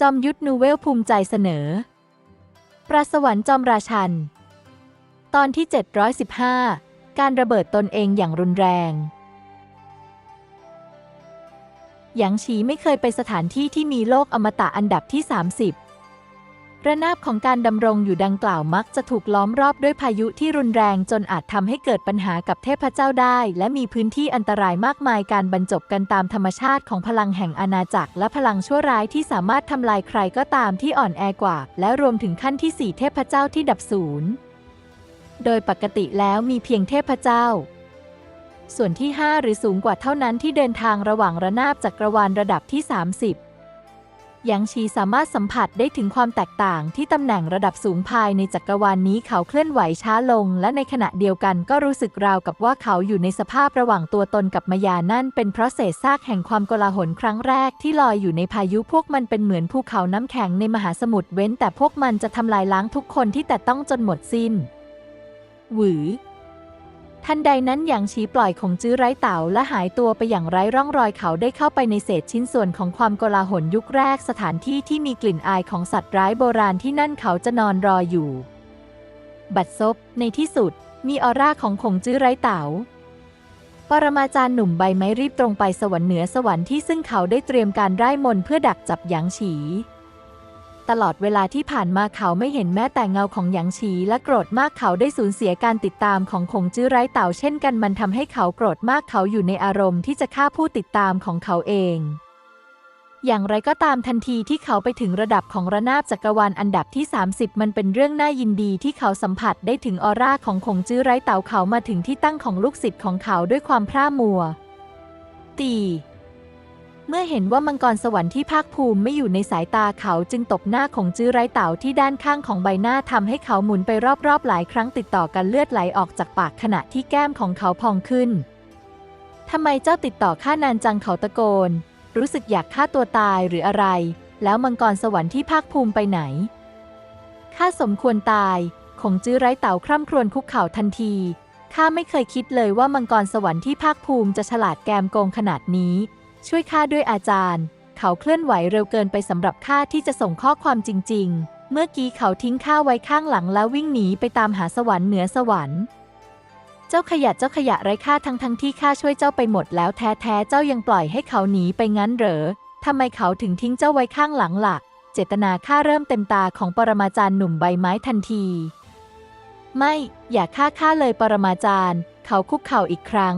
จอมยุทธนูเวลภูมิใจเสนอ ประสวรรค์จอมราชัน ตอนที่ 715 การระเบิดตนเองอย่างรุนแรง หยางฉีไม่เคยไปสถานที่ที่มีโลกอมตะอันดับที่ 30 ระนาบของการดำรงอยู่ดังกล่าวมักจะถูกล้อมรอบด้วยพายุที่รุนแรงจนอาจทำให้เกิดปัญหากับเทพเจ้าได้ และมีพื้นที่อันตรายมากมายการบรรจบกันตามธรรมชาติของพลังแห่งอาณาจักร และพลังชั่วร้ายที่สามารถทำลายใครก็ตามที่อ่อนแอกว่า และรวมถึงขั้นที่สี่เทพเจ้าที่ดับศูนย์โดยปกติแล้วมีเพียงเทพเจ้า ส่วนที่ 5 หรือสูงกว่าเท่านั้นที่เดินทางระหว่างระนาบจักรวาลระดับที่ 30 หยางชีสามารถสัมผัสได้ถึงความแตกต่างที่ตำแหน่งระดับสูงภายในจักรวาลนนี้เขาเคลื่อนไหวช้าลง และในขณะเดียวกันก็รู้สึกราวกับว่าเขาอยู่ในสภาพระหว่างตัวตนกับมายานั่น เป็นเพราะเศษซากแห่งความโกลาหลครั้งแรกที่ลอยอยู่ในพายุพวกมันเป็นเหมือนภูเขาน้ำแข็งในมหาสมุทรเว้น แต่พวกมันจะทำลายล้างทุกคนที่แต่ต้องจนหมดสิ้น หวือ ทันใดนั้นหยางชีปล่อยของจื้อไร้เต่าและหายตัวไปอย่างไร้ร่องรอยเขาได้เข้าไปในเศษชิ้นส่วนของความโกลาหลยุคแรกสถานที่ที่มีกลิ่นอายของสัตว์ร้ายโบราณที่นั่นเขาจะนอนรออยู่ บัดซบในที่สุด มีออร่าของขงจื้อไร้เต่าปรมาจารย์หนุ่มใบไม้รีบตรงไปสวรรค์เหนือสวรรค์ที่ซึ่งเขาได้เตรียมการไร้มนเพื่อดักจับหยางฉี ตลอดเวลาที่ผ่านมาเขาไม่เห็นแม้แต่เงาของหยางฉีและโกรธมากเขาได้สูญเสียการติดตามของคงจื้อไร้เต่าเช่นกันมันทำให้เขาโกรธมากเขาอยู่ในอารมณ์ที่จะฆ่าผู้ติดตามของเขาเอง อย่างไรก็ตามทันทีที่เขาไปถึงระดับของระนาบจักรวาลอันดับที่ 30 มันเป็นเรื่องน่ายินดีที่เขาสัมผัสได้ถึงออร่าของคงจื้อไร้เต่าเขามาถึงที่ตั้งของลูกศิษย์ของเขาด้วยความพร่ามัว ตี เมื่อเห็นว่ามังกรสวรรค์ที่ภาคภูมิไม่อยู่ในสายตาเขาจึงตบหน้าของจื้อไร้เต่าที่ด้านข้างของใบหน้าทำให้เขาหมุนไปรอบๆ หลายครั้งติดต่อกันเลือดไหลออกจากปากขณะที่แก้มของเขาพองขึ้นทำไมเจ้าติดต่อข้านานจังเขาตะโกน รู้สึกอยากฆ่าตัวตายหรืออะไร แล้วมังกรสวรรค์ที่ภาคภูมิไปไหนข้าสมควรตายคงจื้อไร้เต่าคร่ำครวญคุกเข่าทันทีข้าไม่เคยคิดเลยว่ามังกรสวรรค์ที่ภาคภูมิจะฉลาดแกมโกงขนาดนี้ ช่วยข้าด้วยอาจารย์ เขาเคลื่อนไหวเร็วเกินไปสำหรับข้าที่จะส่งข้อความจริง ๆ เมื่อกี้เขาทิ้งข้าไว้ข้างหลังแล้ววิ่งหนีไปตามหาสวรรค์เหนือสวรรค์ เจ้าขยะเจ้าขยะไร้ค่าทั้งทั้งที่ข้าช่วยเจ้าไปหมดแล้วแท้ๆเจ้ายังปล่อยให้เขาหนีไปงั้นเหรอทำไมเขาถึงทิ้งเจ้าไว้ข้างหลังล่ะ เจตนาข้าเริ่มเต็มตาของปรมาจารย์หนุ่มใบไม้ทันที ไม่ อย่าฆ่าข้าเลยปรมาจารย์ เขาคุกเข่าอีกครั้ง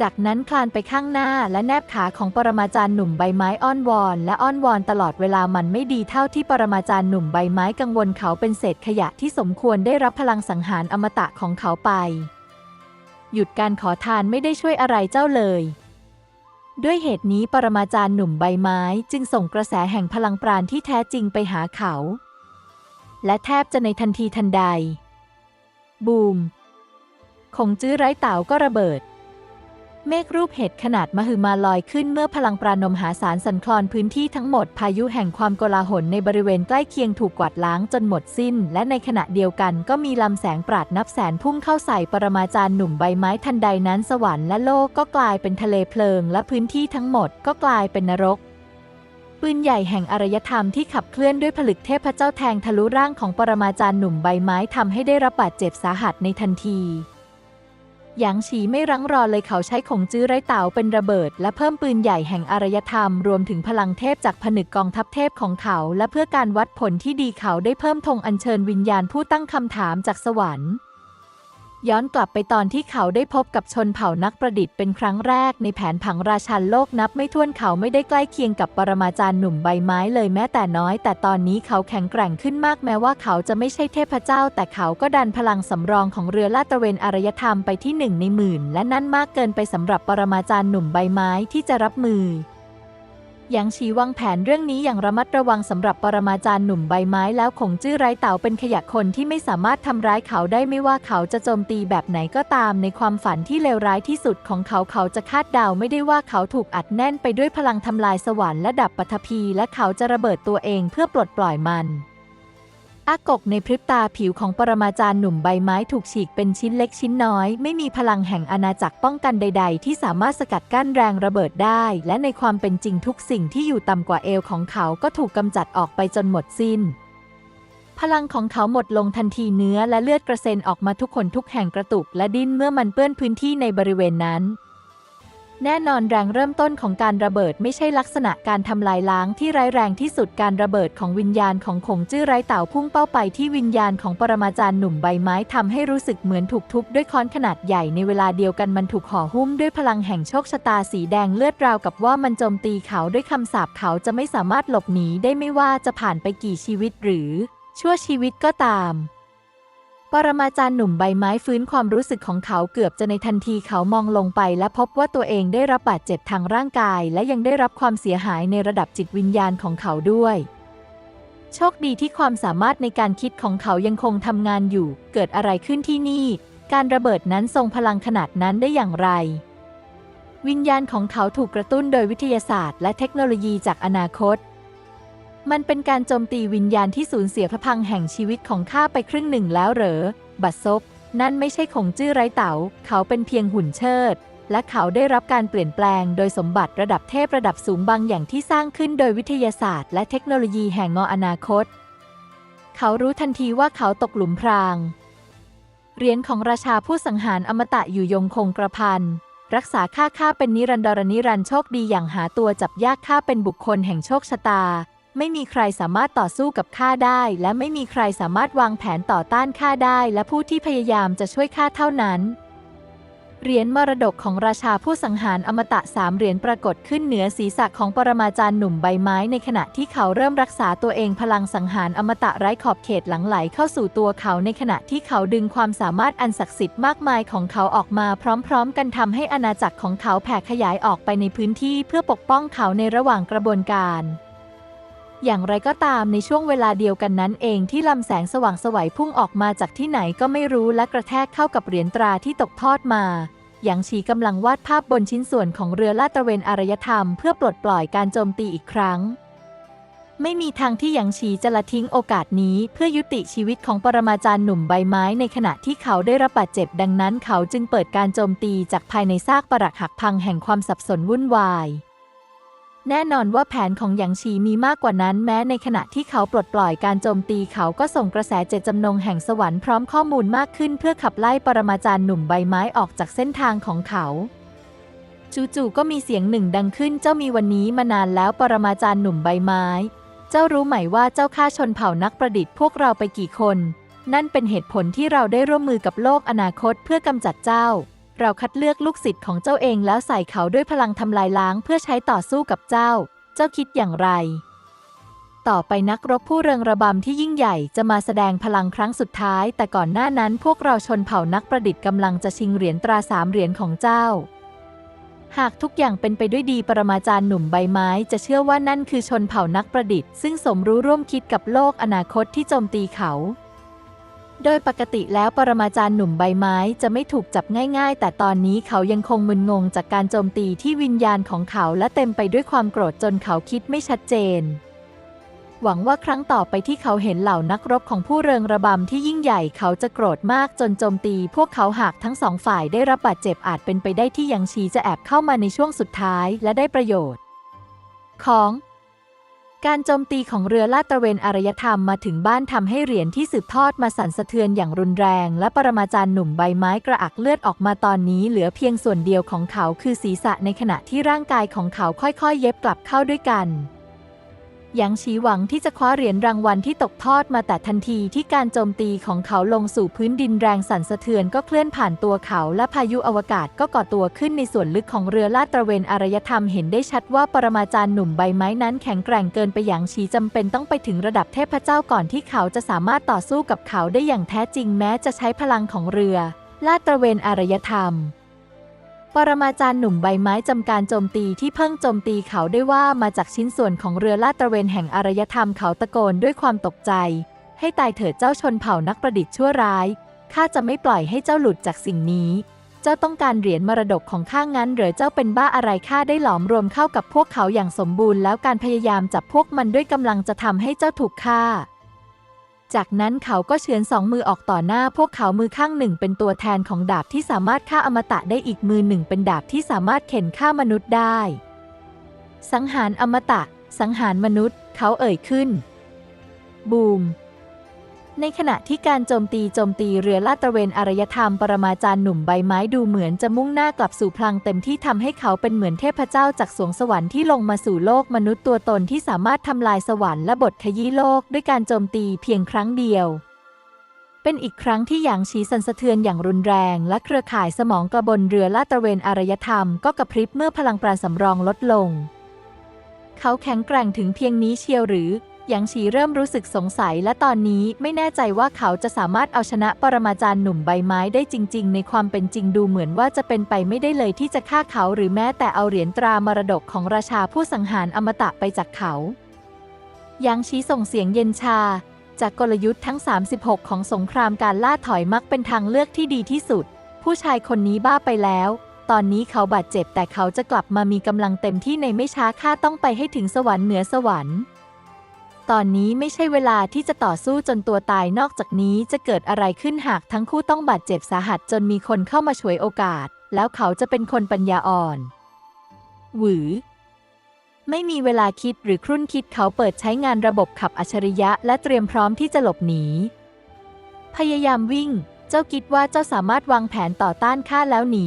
จากนั้นคลานไปข้างหน้าและแนบขาของปรมาจารย์หนุ่มใบไม้อ้อนวอน และอ้อนวอนตลอดเวลามันไม่ดีเท่าที่ปรมาจารย์หนุ่มใบไม้กังวลเขาเป็นเศษขยะที่สมควรได้รับพลังสังหารอมตะของเขาไป หยุดการขอทานไม่ได้ช่วยอะไรเจ้าเลย ด้วยเหตุนี้ปรมาจารย์หนุ่มใบไม้จึงส่งกระแสแห่งพลังปราณที่แท้จริงไปหาเขา และแทบจะในทันทีทันใด บูมคงจื้อไร้เต่าก็ระเบิด เมฆรูปเห็ดขนาดมหึมาลอยขึ้นเมื่อพลังปราณมหาศาลสั่นคลอนพื้นที่ทั้งหมดพายุแห่งความโกลาหลในบริเวณใกล้เคียงถูกกวาดล้างจนหมดสิ้น และในขณะเดียวกันก็มีลำแสงปราดนับแสนพุ่งเข้าใส่ปรมาจารย์หนุ่มใบไม้ทันใดนั้นสวรรค์และโลกก็กลายเป็นทะเลเพลิง และพื้นที่ทั้งหมดก็กลายเป็นนรกปืนใหญ่แห่งอารยธรรมที่ขับเคลื่อนด้วยผลึกเทพเจ้าแทงทะลุร่างของปรมาจารย์หนุ่มใบไม้ทำให้ได้รับบาดเจ็บสาหัสในทันที หยางฉีไม่รั้งรอเลยเขาใช้ขงจื้อไร้เต่าเป็นระเบิด และเพิ่มปืนใหญ่แห่งอารยธรรม รวมถึงพลังเทพจากผนึกกองทัพเทพของเขา และเพื่อการวัดผลที่ดีเขาได้เพิ่มธงอัญเชิญวิญญาณผู้ตั้งคำถามจากสวรรค์ ย้อนกลับไปตอนที่เขาได้พบกับชนเผ่านักประดิษฐ์เป็นครั้งแรกในแผนผังราชันโลกนับไม่ถ้วนเขาไม่ได้ใกล้เคียงกับปรมาจารย์หนุ่มใบไม้เลยแม้แต่น้อย แต่ตอนนี้เขาแข็งแกร่งขึ้นมากแม้ว่าเขาจะไม่ใช่เทพเจ้า แต่เขาก็ดันพลังสำรองของเรือลาดตระเวนอารยธรรมไปที่หนึ่งในหมื่น และนั่นมากเกินไปสำหรับปรมาจารย์หนุ่มใบไม้ที่จะรับมือ ยังชีวางแผนเรื่องนี้อย่างระมัดระวังสำหรับปรมาจารย์หนุ่มใบไม้แล้วคงจื้อไร้เต่าเป็นขยะคนที่ไม่สามารถทำร้ายเขาได้ไม่ว่าเขาจะโจมตีแบบไหนก็ตามในความฝันที่เลวร้ายที่สุดของเขาเขาจะคาดเดาไม่ได้ว่าเขาถูกอัดแน่นไปด้วยพลังทำลายสวรรค์และดับปฐพีและเขาจะระเบิดตัวเองเพื่อปลดปล่อยมัน อากกในพริบตาผิวของปรมาจารย์หนุ่มใบไม้ถูกฉีกเป็นชิ้นเล็กชิ้นน้อย ไม่มีพลังแห่งอาณาจักรป้องกันใด ๆ ที่สามารถสกัดกั้นแรงระเบิดได้ และในความเป็นจริงทุกสิ่งที่อยู่ต่ำกว่าเอวของเขาก็ถูกกำจัดออกไปจนหมดสิ้น พลังของเขาหมดลงทันทีเนื้อและเลือดกระเซ็นออกมาทุกคนทุกแห่งกระตุก และดิ้นเมื่อมันเปื้อนพื้นที่ในบริเวณนั้น แน่นอนแรงเริ่มต้นของการระเบิดไม่ใช่ลักษณะการทำลายล้างที่ร้ายแรงที่สุดการระเบิดของวิญญาณของขงจื้อไร้เต่าพุ่งเป้าไปที่วิญญาณของปรมาจารย์หนุ่มใบไม้ทำให้รู้สึกเหมือนถูกทุบด้วยค้อนขนาดใหญ่ในเวลาเดียวกันมันถูกห่อหุ้มด้วยพลังแห่งโชคชะตาสีแดงเลือดราวกับว่ามันโจมตีเขาด้วยคำสาปเขาจะไม่สามารถหลบหนีได้ไม่ว่าจะผ่านไปกี่ชีวิตหรือ ชั่วชีวิตก็ตาม ปรมาจารย์หนุ่มใบไม้ฟื้นความรู้สึกของเขาเกือบจะในทันทีเขามองลงไปและพบว่าตัวเองได้รับบาดเจ็บทางร่างกาย และยังได้รับความเสียหายในระดับจิตวิญญาณของเขาด้วย โชคดีที่ความสามารถในการคิดของเขายังคงทำงานอยู่ เกิดอะไรขึ้นที่นี่ การระเบิดนั้นทรงพลังขนาดนั้นได้อย่างไร วิญญาณของเขาถูกกระตุ้นโดยวิทยาศาสตร์ และเทคโนโลยีจากอนาคต มันเป็นการโจมตีวิญญาณที่สูญเสียพลังแห่งชีวิตของข้าไปครึ่งหนึ่งแล้วเหรอ บัดซบ นั่นไม่ใช่คงจื้อไรเต๋า เขาเป็นเพียงหุ่นเชิด และเขาได้รับการเปลี่ยนแปลงโดยสมบัติระดับเทพระดับสูงบางอย่างที่สร้างขึ้นโดยวิทยาศาสตร์ และเทคโนโลยีแห่งงออนาคต เขารู้ทันทีว่าเขาตกหลุมพราง เหรียญของราชาผู้สังหารอมตะอยู่ยงคงกระพันรักษาข้าข้าเป็นนิรันดรนิรันโชคดีอย่างหาตัวจับยากข้าเป็นบุคคลแห่งโชคชะตา ไม่มีใครสามารถต่อสู้กับข้าได้ และไม่มีใครสามารถวางแผนต่อต้านข้าได้ และผู้ที่พยายามจะช่วยข้าเท่านั้นเหรียญมรดกของราชาผู้สังหารอมตะสามเหรียญปรากฏขึ้นเหนือศีรษะของปรมาจารย์หนุ่มใบไม้ในขณะที่เขาเริ่มรักษาตัวเองพลังสังหารอมตะไร้ขอบเขตหลังไหลเข้าสู่ตัวเขาในขณะที่เขาดึงความสามารถอันศักดิ์สิทธิ์มากมายของเขาออกมาพร้อมๆ กันทำให้อาณาจักรของเขาแผ่ขยายออกไปในพื้นที่เพื่อปกป้องเขาในระหว่างกระบวนการ อย่างไรก็ตามในช่วงเวลาเดียวกันนั้นเองที่ลำแสงสว่างสวัยพุ่งออกมาจากที่ไหนก็ไม่รู้และกระแทกเข้ากับเหรียญตราที่ตกทอดมา หยางฉีกำลังวาดภาพบนชิ้นส่วนของเรือลาดตระเวนอารยธรรมเพื่อปลดปล่อยการโจมตีอีกครั้ง ไม่มีทางที่หยางฉีจะละทิ้งโอกาสนี้เพื่อยุติชีวิตของปรมาจารย์หนุ่มใบไม้ในขณะที่เขาได้รับบาดเจ็บดังนั้น เขาจึงเปิดการโจมตีจากภายในซากปรักหักพังแห่งความสับสนวุ่นวาย แน่นอนว่าแผนของหยางชีมีมากกว่านั้นแม้ในขณะที่เขาปลดปล่อยการโจมตีเขาก็ส่งกระแสเจตจำนงแห่งสวรรค์พร้อมข้อมูลมากขึ้นเพื่อขับไล่ปรมาจารย์หนุ่มใบไม้ออกจากเส้นทางของเขา จู่ๆก็มีเสียงหนึ่งดังขึ้นเจ้ามีวันนี้มานานแล้วปรมาจารย์หนุ่มใบไม้ เจ้ารู้ไหมว่าเจ้าฆ่าชนเผ่านักประดิษฐ์พวกเราไปกี่คน นั่นเป็นเหตุผลที่เราได้ร่วมมือกับโลกอนาคตเพื่อกำจัดเจ้า เราคัดเลือกลูกศิษย์ของเจ้าเองแล้วใส่เขาด้วยพลังทำลายล้างเพื่อใช้ต่อสู้กับเจ้า เจ้าคิดอย่างไร ต่อไปนักรบผู้เริงระบำที่ยิ่งใหญ่จะมาแสดงพลังครั้งสุดท้าย แต่ก่อนหน้านั้นพวกเราชนเผ่านักประดิษฐ์กำลังจะชิงเหรียญตราสามเหรียญของเจ้า หากทุกอย่างเป็นไปด้วยดีปรมาจารย์หนุ่มใบไม้จะเชื่อว่านั่นคือชนเผ่านักประดิษฐ์ซึ่งสมรู้ร่วมคิดกับโลกอนาคตที่โจมตีเขา โดยปกติแล้วปรมาจารย์หนุ่มใบไม้จะไม่ถูกจับง่ายๆ แต่ตอนนี้เขายังคงมึนงงจากการโจมตีที่วิญญาณของเขาและเต็มไปด้วยความโกรธจนเขาคิดไม่ชัดเจน หวังว่าครั้งต่อไปที่เขาเห็นเหล่านักรบของผู้เริงระบำที่ยิ่งใหญ่เขาจะโกรธมากจนโจมตี พวกเขาหากทั้งสองฝ่ายได้รับบาดเจ็บอาจเป็นไปได้ที่ยังชีจะแอบเข้ามาในช่วงสุดท้ายและได้ประโยชน์ ของ การโจมตีของเรือลาดตระเวนอารยธรรมมาถึงบ้านทำให้เหรียญที่สืบทอดมาสั่นสะเทือนอย่างรุนแรง และปรมาจารย์หนุ่มใบไม้กระอักเลือดออกมาตอนนี้เหลือเพียงส่วนเดียวของเขาคือศีรษะในขณะที่ร่างกายของเขาค่อยๆ เย็บกลับเข้าด้วยกัน หยางฉีหวังที่จะคว้าเหรียญรางวัลที่ตกทอดมาแต่ทันทีที่การโจมตีของเขาลงสู่พื้นดินแรงสั่นสะเทือนก็เคลื่อนผ่านตัวเขาและพายุอวกาศก็ก่อตัวขึ้นในส่วนลึกของเรือลาดตระเวนอารยธรรมเห็นได้ชัดว่าปรมาจารย์หนุ่มใบไม้นั้นแข็งแกร่งเกินไปหยางฉีจำเป็นต้องไปถึงระดับเทพเจ้าก่อนที่เขาจะสามารถต่อสู้กับเขาได้อย่างแท้จริงแม้จะใช้พลังของเรือลาดตระเวนอารยธรรม ปรมาจารย์หนุ่มใบไม้จำการโจมตีที่เพิ่งโจมตีเขาได้ว่ามาจากชิ้นส่วนของเรือลาดตระเวนแห่งอารยธรรมเขาตะโกนด้วยความตกใจ ให้ตายเถิดเจ้าชนเผ่านักประดิษฐ์ชั่วร้ายข้าจะไม่ปล่อยให้เจ้าหลุดจากสิ่งนี้ เจ้าต้องการเหรียญมรดกของข้างั้นหรือเจ้าเป็นบ้าอะไรข้าได้หลอมรวมเข้ากับพวกเขาอย่างสมบูรณ์แล้วการพยายามจับพวกมันด้วยกำลังจะทำให้เจ้าถูกฆ่า จากนั้นเขาก็เฉือนสองมือออกต่อหน้าพวกเขามือข้างหนึ่งเป็นตัวแทนของดาบที่สามารถฆ่าอมตะได้อีกมือหนึ่งเป็นดาบที่สามารถเข็นฆ่ามนุษย์ได้ สังหารอมตะ สังหารมนุษย์ เขาเอ่ยขึ้น บูม ในขณะที่การโจมตีโจมตีเรือลาดตระเวนอารยธรรมปรมาจารย์หนุ่มใบไม้ดูเหมือนจะมุ่งหน้ากลับสู่พลังเต็มที่ทำให้เขาเป็นเหมือนเทพเจ้าจากสวงสวรรค์ที่ลงมาสู่โลกมนุษย์ตัวตนที่สามารถทำลายสวรรค์และบทขยี้โลกด้วยการโจมตีเพียงครั้งเดียว เป็นอีกครั้งที่หยางชีสันสะเทือนอย่างรุนแรง และเครือข่ายสมองกระบนเรือลาดตระเวนอารยธรรมก็กระพริบเมื่อพลังปราณสำรองลดลง เขาแข็งแกร่งถึงเพียงนี้เชียวหรือ หยางฉีเริ่มรู้สึกสงสัยและตอนนี้ไม่แน่ใจว่าเขาจะสามารถเอาชนะปรมาจารย์หนุ่มใบไม้ได้จริง ๆ ในความเป็นจริงดูเหมือนว่าจะเป็นไปไม่ได้เลยที่จะฆ่าเขาหรือแม้แต่เอาเหรียญตรามรดกของราชาผู้สังหารอมตะไปจากเขาหยางชีส่งเสียงเย็นชา จากกลยุทธ์ทั้ง 36 ของสงครามการล่าถอยมักเป็นทางเลือกที่ดีที่สุด ผู้ชายคนนี้บ้าไปแล้วตอนนี้เขาบาดเจ็บแต่เขาจะกลับมามีกำลังเต็มที่ในไม่ช้าข้าต้องไปให้ถึงสวรรค์เหนือสวรรค์ ตอนนี้ไม่ใช่เวลาที่จะต่อสู้จนตัวตายนอกจากนี้จะเกิดอะไรขึ้นหากทั้งคู่ต้องบาดเจ็บสาหัสจนมีคนเข้ามาฉวยโอกาส แล้วเขาจะเป็นคนปัญญาอ่อน หวือ ไม่มีเวลาคิดหรือครุ่นคิดเขาเปิดใช้งานระบบขับอัจฉริยะ และเตรียมพร้อมที่จะหลบหนี พยายามวิ่ง เจ้าคิดว่าเจ้าสามารถวางแผนต่อต้านข้าแล้วหนี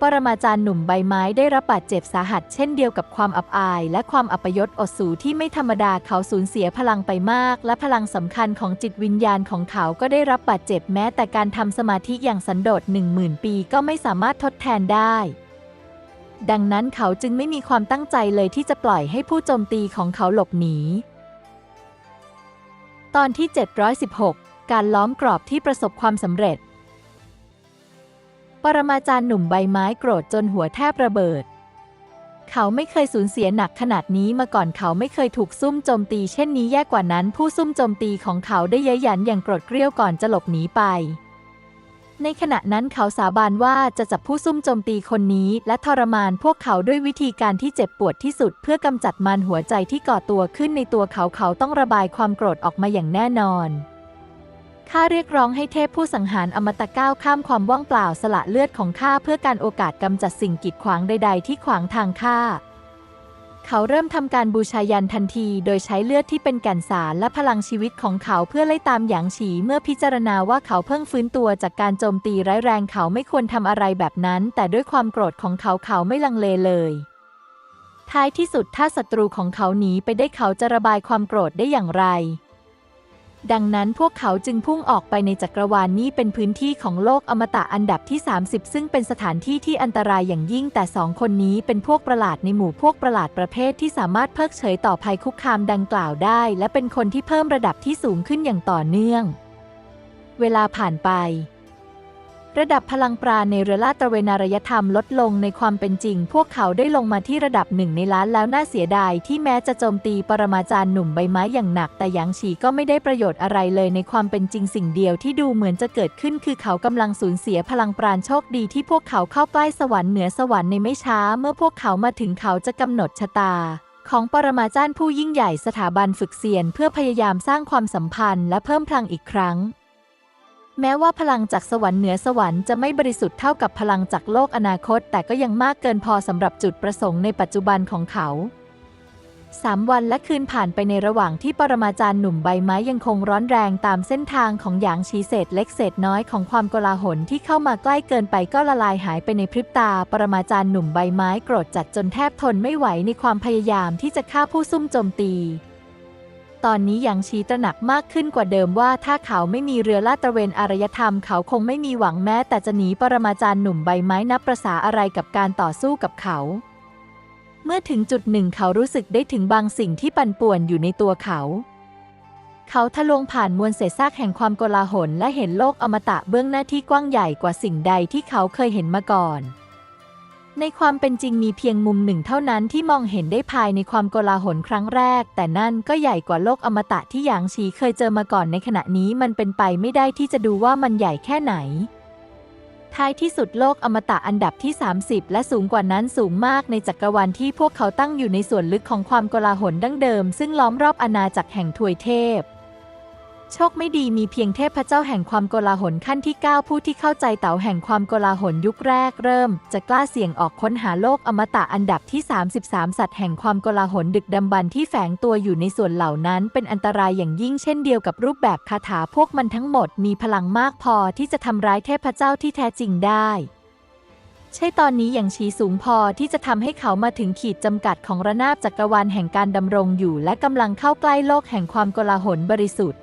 ปรมาจารย์หนุ่มใบไม้ได้รับบาดเจ็บสาหัสเช่นเดียวกับความอับอาย และความอัปยศอดสูที่ไม่ธรรมดาเขาสูญเสียพลังไปมาก และพลังสำคัญของจิตวิญญาณของเขาก็ได้รับบาดเจ็บแม้แต่การทำสมาธิอย่างสันโดษหนึ่งหมื่นปีก็ไม่สามารถทดแทนได้ ดังนั้นเขาจึงไม่มีความตั้งใจเลยที่จะปล่อยให้ผู้โจมตีของเขาหลบหนี ตอนที่ 716 การล้อมกรอบที่ประสบความสำเร็จ ปรมาจารย์หนุ่มใบไม้โกรธจนหัวแทบระเบิด เขาไม่เคยสูญเสียหนักขนาดนี้มาก่อนเขาไม่เคยถูกซุ่มโจมตีเช่นนี้แย่กว่านั้น ผู้ซุ่มโจมตีของเขาได้เย้ยหยันอย่างโกรธเกรี้ยวก่อนจะหลบหนีไป ในขณะนั้นเขาสาบานว่าจะจับผู้ซุ่มโจมตีคนนี้ และทรมานพวกเขาด้วยวิธีการที่เจ็บปวดที่สุด เพื่อกำจัดมารหัวใจที่ก่อตัวขึ้นในตัวเขาเขาต้องระบายความโกรธออกมาอย่างแน่นอน ข้าเรียกร้องให้เทพผู้สังหารอมตะก้าวข้ามความว่างเปล่าสละเลือดของข้าเพื่อการโอกาสกำจัดสิ่งกีดขวางใด ๆ ที่ขวางทางข้า เขาเริ่มทำการบูชายันทันทีโดยใช้เลือดที่เป็นแก่นสารและพลังชีวิตของเขาเพื่อไล่ตามหยางฉีเมื่อพิจารณาว่าเขาเพิ่งฟื้นตัวจากการโจมตีร้ายแรงเขาไม่ควรทำอะไรแบบนั้น แต่ด้วยความโกรธของเขาเขาไม่ลังเลเลยท้ายที่สุดถ้าศัตรูของเขาหนีไปได้เขาจะระบายความโกรธได้อย่างไร ดังนั้นพวกเขาจึงพุ่งออกไปในจักรวาลนนี้เป็นพื้นที่ของโลกอมตะอันดับที่ 30 ซึ่งเป็นสถานที่ที่อันตรายอย่างยิ่งแต่สองคนนี้เป็นพวกประหลาดในหมู่พวกประหลาดประเภทที่สามารถเพิกเฉยต่อภัยคุกคามดังกล่าวได้ และเป็นคนที่เพิ่มระดับที่สูงขึ้นอย่างต่อเนื่อง เวลาผ่านไป ระดับพลังปราณในเรือลาดตระเวนารยธรรมลดลงในความเป็นจริง พวกเขาได้ลงมาที่ระดับหนึ่งในล้านแล้วน่าเสียดายที่แม้จะโจมตีปรมาจารย์หนุ่มใบไม้อย่างหนัก แต่หยางฉีก็ไม่ได้ประโยชน์อะไรเลยในความเป็นจริงสิ่งเดียวที่ดูเหมือนจะเกิดขึ้นคือเขากำลังสูญเสียพลังปราณโชคดีที่พวกเขาเข้าใกล้สวรรค์เหนือสวรรค์ในไม่ช้า เมื่อพวกเขามาถึงเขาจะกำหนดชะตาของปรมาจารย์ผู้ยิ่งใหญ่สถาบันฝึกเซียน เพื่อพยายามสร้างความสัมพันธ์และเพิ่มพลังอีกครั้ง แม้ว่าพลังจากสวรรค์เหนือสวรรค์จะไม่บริสุทธิ์เท่ากับพลังจากโลกอนาคต แต่ก็ยังมากเกินพอสำหรับจุดประสงค์ในปัจจุบันของเขาสามวันและคืนผ่านไปในระหว่างที่ปรมาจารย์หนุ่มใบไม้ยังคงร้อนแรงตามเส้นทางของหยางชีเศษเล็กเศษน้อยของความโกลาหลที่เข้ามาใกล้เกินไปก็ละลายหายไปในพริบตา ปรมาจารย์หนุ่มใบไม้โกรธจัดจนแทบทนไม่ไหวในความพยายามที่จะฆ่าผู้ซุ่มโจมตี ตอนนี้หยางชีตระหนักมากขึ้นกว่าเดิมว่า ถ้าเขาไม่มีเรือลาดตระเวนอารยธรรม เขาคงไม่มีหวังแม้ แต่จะหนีปรมาจารย์หนุ่มใบไม้นับประษาอะไรกับการต่อสู้กับเขา เมื่อถึงจุดหนึ่งเขารู้สึกได้ถึงบางสิ่งที่ปั่นป่วนอยู่ในตัวเขา เขาทะลวงผ่านมวลเศษซากแห่งความโกลาหลและเห็นโลกอมตะเบื้องหน้าที่กว้างใหญ่กว่าสิ่งใดที่เขาเคยเห็นมาก่อน ในความเป็นจริงมีเพียงมุมหนึ่งเท่านั้นที่มองเห็นได้ภายในความโกลาหลครั้งแรก แต่นั่นก็ใหญ่กว่าโลกอมตะที่หยางชีเคยเจอมาก่อนในขณะนี้มันเป็นไปไม่ได้ที่จะดูว่ามันใหญ่แค่ไหน ท้ายที่สุดโลกอมตะอันดับที่ 30 และสูงกว่านั้นสูงมากในจักรวาลที่พวกเขาตั้งอยู่ในส่วนลึกของความโกลาหลดั้งเดิม ซึ่งล้อมรอบอาณาจักรแห่งทวยเทพ โชคไม่ดีมีเพียงเทพเจ้าแห่งความโกลาหลขั้นที่ 9 ผู้ที่เข้าใจเต๋าแห่งความโกลาหลยุคแรกเริ่ม จะกล้าเสี่ยงออกค้นหาโลกอมตะอันดับที่ 33 สัตว์แห่งความโกลาหลดึกดำบรรที่แฝงตัวอยู่ในส่วนเหล่านั้น เป็นอันตรายอย่างยิ่งเช่นเดียวกับรูปแบบคาถาพวกมันทั้งหมดมีพลังมากพอที่จะทำร้ายเทพเจ้าที่แท้จริงได้ใช่ตอนนี้อย่างชีสูงพอที่จะทำให้เขามาถึงขีดจำกัดของระนาบจักรวาลแห่งการดำรงอยู่ และกำลังเข้าใกล้โลกแห่งความโกลาหลบริสุทธิ์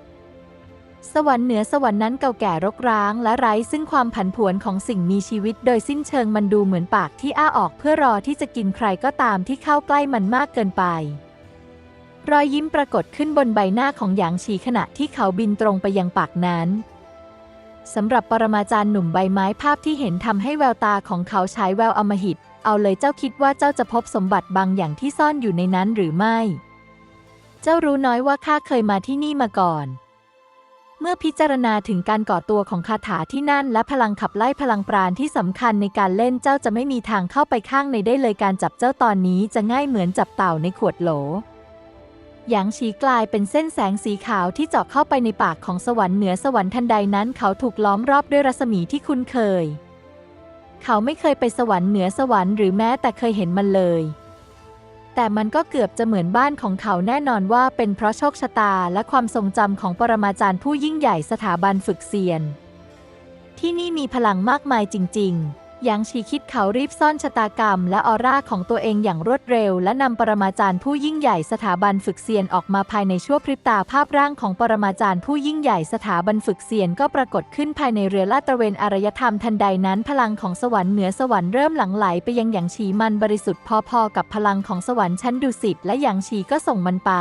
สวรรค์เหนือสวรรค์นั้นเก่าแก่รกร้าง และไร้ซึ่งความผันผวนของสิ่งมีชีวิต โดยสิ้นเชิงมันดูเหมือนปากที่อ้าออกเพื่อรอที่จะกินใครก็ตามที่เข้าใกล้มันมากเกินไป รอยยิ้มปรากฏขึ้นบนใบหน้าของหยางฉีขณะที่เขาบินตรงไปยังปากนั้นสำหรับปรมาจารย์หนุ่มใบไม้ภาพที่เห็นทำให้แววตาของเขาฉายแววอมหิต เอาเลยเจ้าคิดว่าเจ้าจะพบสมบัติบางอย่างที่ซ่อนอยู่ในนั้นหรือไม่ เจ้ารู้น้อยว่าข้าเคยมาที่นี่มาก่อน เมื่อพิจารณาถึงการก่อตัวของคาถาที่นั่น และพลังขับไล่พลังปราณที่สำคัญในการเล่นเจ้าจะไม่มีทางเข้าไปข้างในได้เลยการจับเจ้าตอนนี้จะง่ายเหมือนจับเต่าในขวดโหลหยางฉีกลายเป็นเส้นแสงสีขาวที่เจาะเข้าไปในปากของสวรรค์เหนือสวรรค์ทันใดนั้นเขาถูกล้อมรอบด้วยรัศมีที่คุ้นเคย เขาไม่เคยไปสวรรค์เหนือสวรรค์หรือแม้แต่เคยเห็นมันเลย แต่มันก็เกือบจะเหมือนบ้านของเขาแน่นอนว่าเป็นเพราะโชคชะตาและความทรงจำของปรมาจารย์ผู้ยิ่งใหญ่สถาบันฝึกเซียน ที่นี่มีพลังมากมายจริง ๆ หยางชีคิดเขารีบซ่อนชะตากรรม และออร่าของตัวเองอย่างรวดเร็ว และนำปรมาจารย์ผู้ยิ่งใหญ่สถาบันฝึกเซียนออกมาภายในชั่วพริบตาภาพร่างของปรมาจารย์ผู้ยิ่งใหญ่สถาบันฝึกเซียนก็ปรากฏขึ้นภายในเรือลาดตระเวนอารยธรรมทันใดนั้น พลังของสวรรค์เหนือสวรรค์เริ่มหลั่งไหลไปยังหยางชีมันบริสุทธิ์พอๆกับพลังของสวรรค์ชั้นดุสิตและหยางชีก็ส่งมันไป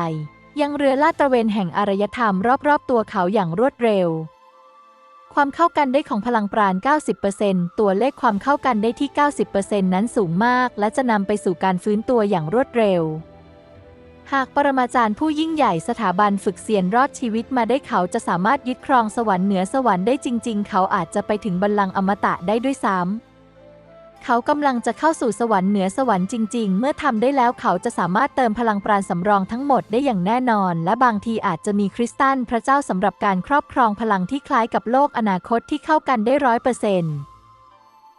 ยังเรือลาดตระเวนแห่งอารยธรรมรอบๆตัวเขาอย่างรวดเร็ว ความเข้ากันได้ของพลังปราณ 90%ตัวเลขความเข้ากันได้ที่ 90%นั้นสูงมาก และจะนำไปสู่การฟื้นตัวอย่างรวดเร็ว หากปรมาจารย์ผู้ยิ่งใหญ่สถาบันฝึกเซียนรอดชีวิตมาได้เขาจะสามารถยึดครองสวรรค์เหนือสวรรค์ได้จริง ๆ เขาอาจจะไปถึงบัลลังก์อมตะได้ด้วยซ้ำ เขากำลังจะเข้าสู่สวรรค์เหนือสวรรค์จริง ๆ เมื่อทำได้แล้วเขาจะสามารถเติมพลังปราณสำรองทั้งหมดได้อย่างแน่นอน และบางทีอาจจะมีคริสตัลพระเจ้าสำหรับการครอบครองพลังที่คล้ายกับโลกอนาคตที่เข้ากันได้ร้อยเปอร์เซ็นต์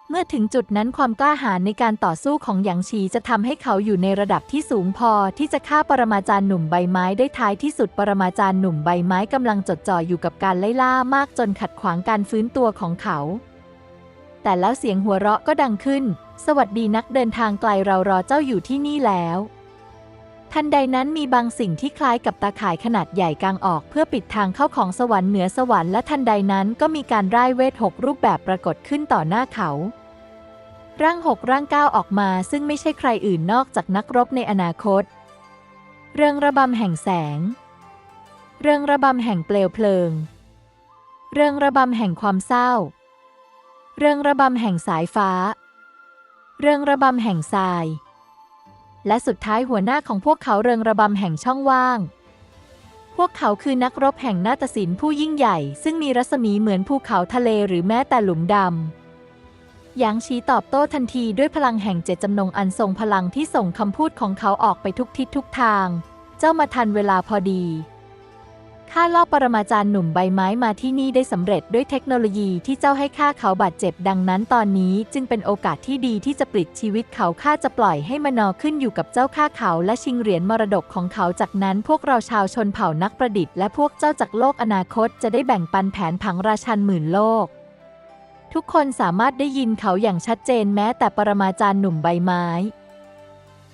เมื่อถึงจุดนั้นความกล้าหาญในการต่อสู้ของหยางชีจะทำให้เขาอยู่ในระดับที่สูงพอที่จะฆ่าปรมาจารย์หนุ่มใบไม้ได้ท้ายที่สุดปรมาจารย์หนุ่มใบไม้กำลังจดจ่ออยู่กับการไล่ล่ามากจนขัดขวางการฟื้นตัวของเขา แต่แล้วเสียงหัวเราะก็ดังขึ้น สวัสดีนักเดินทางไกลเรารอเจ้าอยู่ที่นี่แล้ว ทันใดนั้นมีบางสิ่งที่คล้ายกับตาข่ายขนาดใหญ่กางออก เพื่อปิดทางเข้าของสวรรค์เหนือสวรรค์และทันใดนั้นก็มีการร่ายเวทหกรูปแบบปรากฏขึ้นต่อหน้าเขา ร่างหกร่างเก้าออกมา ซึ่งไม่ใช่ใครอื่นนอกจากนักรบในอนาคต เรื่องระบำแห่งแสง เรื่องระบำแห่งเปลวเพลิง เรื่องระบำแห่งความเศร้า เรื่องระบำแห่งสายฟ้า เรื่องระบำแห่งทราย และสุดท้ายหัวหน้าของพวกเขาเริงระบำแห่งช่องว่าง พวกเขาคือนักรบแห่งนาฏศิลป์ผู้ยิ่งใหญ่ ซึ่งมีรัศมีเหมือนภูเขาทะเลหรือแม้แต่หลุมดำหยางชีตอบโต้ทันทีด้วยพลังแห่งเจตจำนงอันทรงพลังที่ส่งคำพูดของเขาออกไปทุกทิศทุกทาง เจ้ามาทันเวลาพอดี ข้าล่อปรมาจารย์หนุ่มใบไม้มาที่นี่ได้สำเร็จด้วยเทคโนโลยีที่เจ้าให้ข้าเขาบาดเจ็บดังนั้นตอนนี้จึงเป็นโอกาสที่ดีที่จะปลิดชีวิตเขาข้าจะปล่อยให้มนอขึ้นอยู่กับเจ้าข้าเขาและชิงเหรียญมรดกของเขาจากนั้นพวกเราชาวชนเผ่านักประดิษฐ์และพวกเจ้าจากโลกอนาคตจะได้แบ่งปันแผนผังราชันหมื่นโลก ทุกคนสามารถได้ยินเขาอย่างชัดเจนแม้แต่ปรมาจารย์หนุ่มใบไม้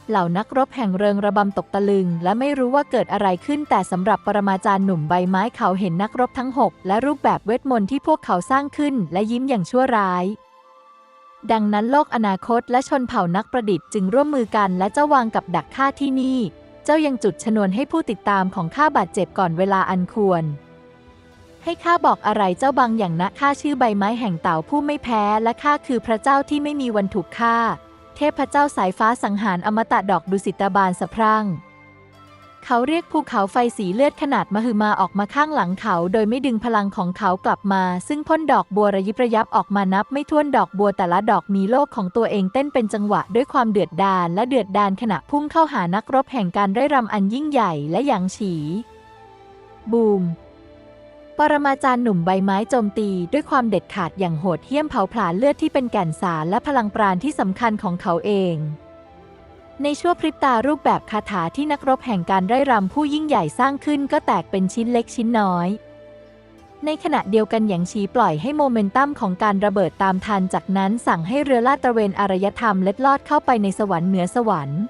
เหล่านักรบแห่งเริงระบำตกตะลึง และไม่รู้ว่าเกิดอะไรขึ้นแต่สำหรับปรมาจารย์หนุ่มใบไม้เขาเห็นนักรบทั้งหกและรูปแบบเวทมนต์ที่พวกเขาสร้างขึ้น และยิ้มอย่างชั่วร้าย ดังนั้นโลกอนาคตและชนเผ่านักประดิษฐ์จึงร่วมมือกันและเจ้าวางกับดักฆ่าที่นี่ เจ้ายังจุดชนวนให้ผู้ติดตามของข้าบาดเจ็บก่อนเวลาอันควร ให้ข้าบอกอะไรเจ้าบางอย่างนะข้าชื่อใบไม้แห่งเต่าผู้ไม่แพ้ และข้าคือพระเจ้าที่ไม่มีวันถูกฆ่า เทพเจ้าสายฟ้าสังหารอมตะดอกดุสิตบานสะพรั่ง เขาเรียกภูเขาไฟสีเลือดขนาดมหึมาออกมาข้างหลังเขา โดยไม่ดึงพลังของเขากลับมา ซึ่งพ่นดอกบัวระยิบระยับออกมานับไม่ถ้วนดอกบัวแต่ละดอกมีโลกของตัวเองเต้นเป็นจังหวะด้วยความเดือดดาลและเดือดดาลขณะพุ่งเข้าหานักรบแห่งการไร้รำอันยิ่งใหญ่และหยางฉี บูม ปรมาจารย์หนุ่มใบไม้โจมตีด้วยความเด็ดขาดอย่างโหดเหี้ยมเผาผลาญเลือดที่เป็นแก่นสารและพลังปราณที่สำคัญของเขาเอง ในชั่วพริบตารูปแบบคาถาที่นักรบแห่งการไร่รำผู้ยิ่งใหญ่สร้างขึ้นก็แตกเป็นชิ้นเล็กชิ้นน้อย ในขณะเดียวกันหยางชีปล่อยให้โมเมนตัมของการระเบิดตามทันจากนั้นสั่งให้เรือลาดตระเวนอารยธรรมเล็ดลอดเข้าไปในสวรรค์เหนือสวรรค์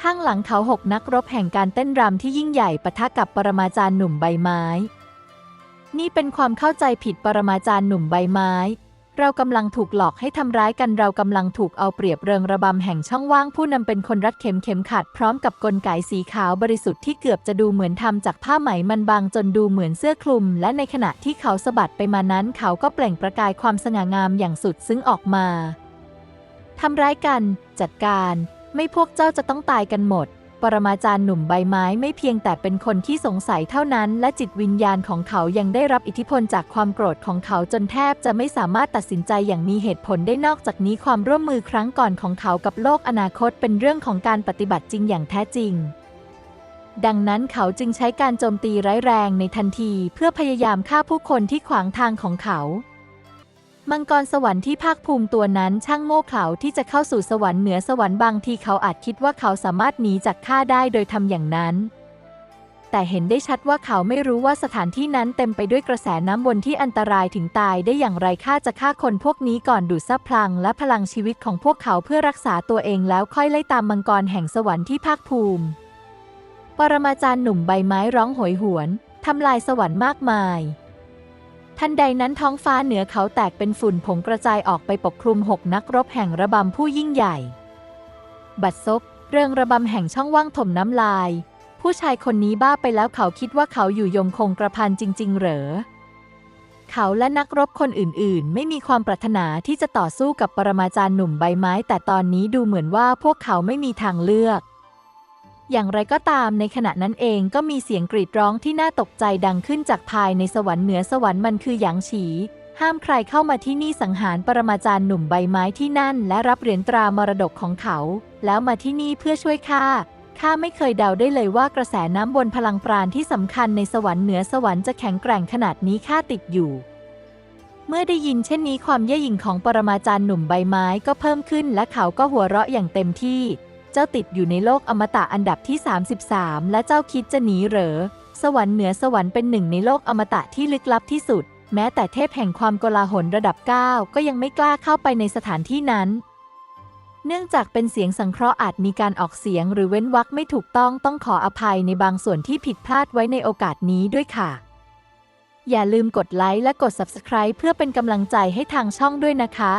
ข้างหลังเขาหกนักรบแห่งการเต้นรำที่ยิ่งใหญ่ปะทะกับปรมาจารย์หนุ่มใบไม้ นี่เป็นความเข้าใจผิดปรมาจารย์หนุ่มใบไม้ เรากำลังถูกหลอกให้ทำร้ายกันเรากำลังถูกเอาเปรียบเริงระบำแห่งช่องว่างผู้นำเป็นคนรัดเข็มเข็มขัดพร้อมกับกลไกสีขาวบริสุทธิ์ที่เกือบจะดูเหมือนทำจากผ้าไหมมันบางจนดูเหมือนเสื้อคลุม และในขณะที่เขาสะบัดไปมานั้นเขาก็เปล่งประกายความสง่างามอย่างสุดซึ้งออกมาทำร้ายกัน จัดการ ไม่พวกเจ้าจะต้องตายกันหมด ปรมาจารย์หนุ่มใบไม้ไม่เพียงแต่เป็นคนที่สงสัยเท่านั้น และจิตวิญญาณของเขายังได้รับอิทธิพลจากความโกรธของเขาจนแทบจะไม่สามารถตัดสินใจอย่างมีเหตุผลได้นอกจากนี้ความร่วมมือครั้งก่อนของเขากับโลกอนาคตเป็นเรื่องของการปฏิบัติจริงอย่างแท้จริงดังนั้นเขาจึงใช้การโจมตีร้ายแรงในทันที เพื่อพยายามฆ่าผู้คนที่ขวางทางของเขา มังกรสวรรค์ที่ภาคภูมิตัวนั้นช่างโง่เขลาที่จะเข้าสู่สวรรค์เหนือสวรรค์บางทีเขาอาจคิดว่าเขาสามารถหนีจากข้าได้โดยทำอย่างนั้น แต่เห็นได้ชัดว่าเขาไม่รู้ว่าสถานที่นั้นเต็มไปด้วยกระแสน้ำวนที่อันตรายถึงตายได้อย่างไรข้าจะฆ่าคนพวกนี้ก่อนดูดซับพลังและพลังชีวิตของพวกเขาเพื่อรักษาตัวเองแล้วค่อยไล่ตามมังกรแห่งสวรรค์ที่ภาคภูมิ ปรมาจารย์หนุ่มใบไม้ร้องโหยหวนทำลายสวรรค์มากมาย ทันใดนั้นท้องฟ้าเหนือเขาแตกเป็นฝุ่นผงกระจายออกไปปกคลุมหกนักรบแห่งระบำผู้ยิ่งใหญ่ บัดซบเรื่องระบำแห่งช่องว่างถมน้ำลาย ผู้ชายคนนี้บ้าไปแล้วเขาคิดว่าเขาอยู่ยงคงกระพันจริง ๆ เหรอ เขาและนักรบคนอื่นๆ ไม่มีความปรารถนาที่จะต่อสู้กับปรมาจารย์หนุ่มใบไม้ แต่ตอนนี้ดูเหมือนว่าพวกเขาไม่มีทางเลือก อย่างไรก็ตามในขณะนั้นเองก็มีเสียงกรีดร้องที่น่าตกใจดังขึ้นจากภายในสวรรค์เหนือสวรรค์มันคือหยางฉี ห้ามใครเข้ามาที่นี่สังหารปรมาจารย์หนุ่มใบไม้ที่นั่น และรับเหรียญตรามรดกของเขา แล้วมาที่นี่เพื่อช่วยข้าข้าไม่เคยเดาได้เลยว่ากระแสน้ำบนพลังปราณที่สำคัญในสวรรค์เหนือสวรรค์จะแข็งแกร่งขนาดนี้ข้าติดอยู่ เมื่อได้ยินเช่นนี้ความเย่อหยิ่งของปรมาจารย์หนุ่มใบไม้ก็เพิ่มขึ้นและเขาก็หัวเราะอย่างเต็มที่ เจ้าติดอยู่ในโลกอมตะอันดับที่ 33 และเจ้าคิดจะหนีเหรอ สวรรค์เหนือสวรรค์เป็นหนึ่งในโลกอมตะที่ลึกลับที่สุด แม้แต่เทพแห่งความโกลาหลระดับ 9 ก็ยังไม่กล้าเข้าไปในสถานที่นั้น เนื่องจากเป็นเสียงสังเคราะห์อาจมีการออกเสียงหรือเว้นวรรคไม่ถูกต้องต้องขออภัยในบางส่วนที่ผิดพลาดไว้ในโอกาสนี้ด้วยค่ะ อย่าลืมกดไลค์และกด Subscribe เพื่อเป็นกำลังใจให้ทางช่องด้วยนะคะ